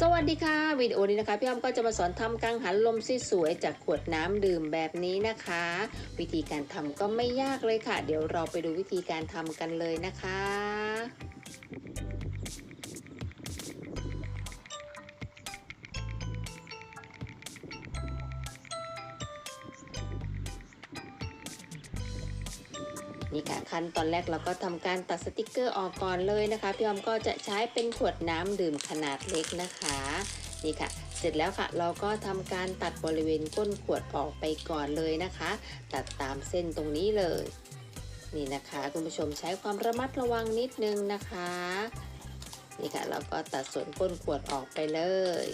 สวัสดีค่ะวิดีโอนี้นะคะพี่อ้อมก็จะมาสอนทำกังหันลมสวยๆจากขวดน้ำดื่มแบบนี้นะคะ วิธีการทำก็ไม่ยากเลยค่ะ เดี๋ยวเราไปดูวิธีการทำกันเลยนะคะ นี่ค่ะขั้นตอนแรกเราก็ทำการตัดสติกเกอร์ออกก่อนเลยนะคะพี่ออมก็จะใช้เป็นขวดน้ำดื่มขนาดเล็กนะคะนี่ค่ะ เสร็จแล้วค่ะ เราก็ทำการตัดบริเวณก้นขวดออกไปก่อนเลยนะคะ ตัดตามเส้นตรงนี้เลย นี่นะคะ คุณผู้ชมใช้ความระมัดระวังนิดนึงนะคะ นี่ค่ะเราก็ตัดส่วนก้นขวดออกไปเลย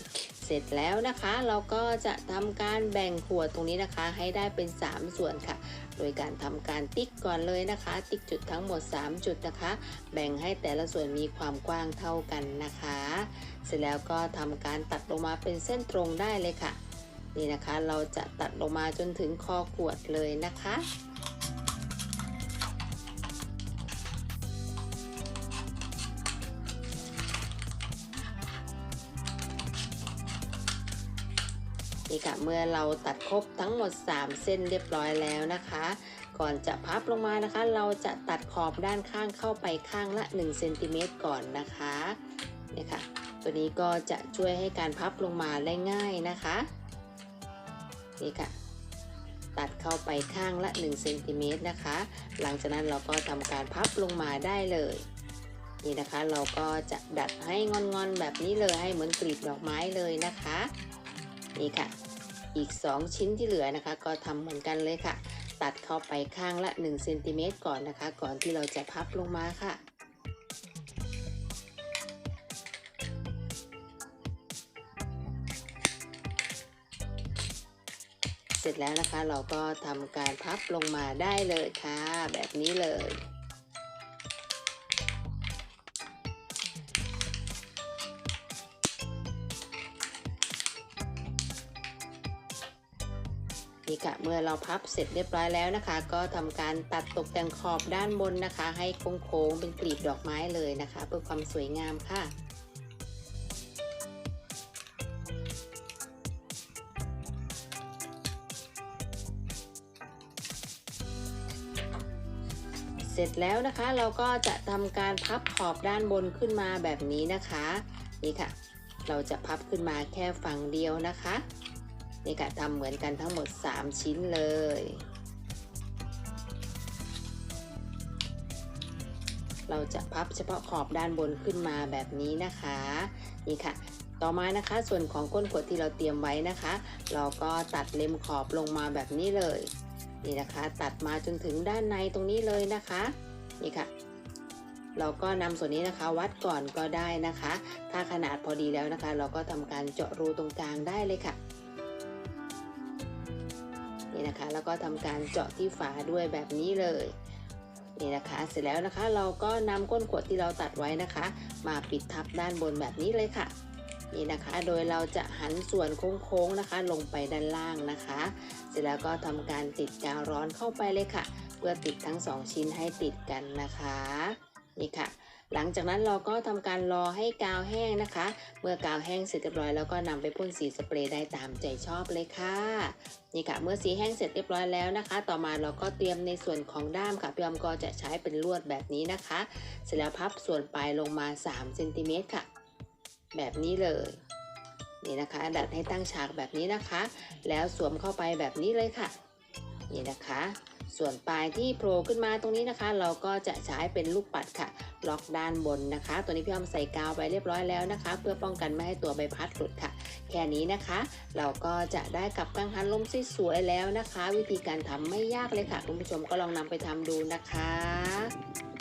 เสร็จแล้วนะคะเราก็จะทำการแบ่งขวดตรงนี้นะคะ ให้ได้เป็น 3 ส่วนค่ะ โดยการทำการติ๊กก่อนเลยนะคะ ติ๊กจุดทั้งหมด 3 จุดนะคะ แบ่งให้แต่ละส่วนมีความกว้างเท่ากันนะคะ เสร็จแล้วก็ทำการตัดลงมาเป็นเส้นตรงได้เลยค่ะ นี่นะคะเราจะตัดลงมาจนถึงคอขวดเลยนะคะ นี่ค่ะ เมื่อเราตัดครบทั้งหมด 3 เส้นเรียบร้อยแล้วนะคะ ก่อนจะพับลงมานะคะ เราจะตัดขอบด้านข้างเข้าไปข้างละ1เซนติเมตรก่อนนะคะนี่ค่ะ ตัวนี้ก็จะช่วยให้การพับลงมาได้ง่ายนะคะนี่ค่ะตัดเข้าไปข้างละ1เซนติเมตรนะคะ หลังจากนั้นเราก็ทำการพับลงมาได้เลย นี่นะคะเราก็จะดัดให้งอนๆแบบนี้เลยให้เหมือนกลีบดอกไม้เลยนะคะ นี่ค่ะ อีก 2 ชิ้นที่เหลือนะคะ ก็ทำเหมือนกันเลยค่ะ ตัดเข้าไปข้างละ1เซนติเมตรก่อนนะคะ ก่อนที่เราจะพับลงมาค่ะเสร็จแล้วนะคะเราก็ทำการพับลงมาได้เลยค่ะ แบบนี้เลย นี่ค่ะเมื่อเราพับเสร็จเรียบร้อยแล้วนะคะ ก็ทำการตัดตกแต่งขอบด้านบนนะคะ ให้โค้งๆเป็นกลีบดอกไม้เลยนะคะ เพื่อความสวยงามค่ะเสร็จแล้วนะคะเราก็จะทำการพับขอบด้านบนขึ้นมาแบบนี้นะคะ นี่ค่ะ เราจะพับขึ้นมาแค่ฝั่งเดียวนะคะ นี่ค่ะทำเหมือนกันทั้งหมด 3 ชิ้นเลย เราจะพับเฉพาะขอบด้านบนขึ้นมาแบบนี้นะคะ นี่ค่ะ ต่อมานะคะส่วนของก้นขวดที่เราเตรียมไว้นะคะ เราก็ตัดเล็มขอบลงมาแบบนี้เลย นี่นะคะ ตัดมาจนถึงด้านในตรงนี้เลยนะคะ นี่ค่ะเราก็นำส่วนนี้นะคะวัดก่อนก็ได้นะคะ ถ้าขนาดพอดีแล้วนะคะ เราก็ทำการเจาะรูตรงกลางได้เลยค่ะ นะคะ แล้วก็ทำการเจาะที่ฝาด้วยแบบนี้เลยนี่นะคะเสร็จแล้วนะคะเราก็นำก้นขวดที่เราตัดไว้นะคะ มาปิดทับด้านบนแบบนี้เลยค่ะนี่นะคะ โดยเราจะหันส่วนโค้งๆนะคะ ลงไปด้านล่างนะคะ เสร็จแล้วก็ทำการติดกาวร้อนเข้าไปเลยค่ะ เพื่อติดทั้งสองชิ้นให้ติดกันนะคะ นี่ค่ะ หลังจากนั้นเราก็ทำการรอให้กาวแห้งนะคะ เมื่อกาวแห้งเสร็จเรียบร้อยแล้วก็นำไปพ่นสีสเปรย์ได้ตามใจชอบเลยค่ะนี่ค่ะ เมื่อสีแห้งเสร็จเรียบร้อยแล้วนะคะ ต่อมาเราก็เตรียมในส่วนของด้ามค่ะพี่ออมก็จะใช้เป็นลวดแบบนี้นะคะ เสร็จแล้วพับส่วนปลายลงมา3เซนติเมตรค่ะ แบบนี้เลยนี่นะคะดัดให้ตั้งฉากแบบนี้นะคะ แล้วสวมเข้าไปแบบนี้เลยค่ะ นี่นะคะ ส่วนปลายที่โผล่ขึ้นมาตรงนี้นะคะ เราก็จะใช้เป็นลูกปัดค่ะ ล็อกด้านบนนะคะ ตัวนี้พี่อ้อมใส่กาวไปเรียบร้อยแล้วนะคะ เพื่อป้องกันไม่ให้ตัวใบพัดหลุดค่ะ แค่นี้นะคะ เราก็จะได้กับกังหันลมสวยๆแล้วนะคะ วิธีการทำไม่ยากเลยค่ะ คุณผู้ชมก็ลองนำไปทำดูนะคะ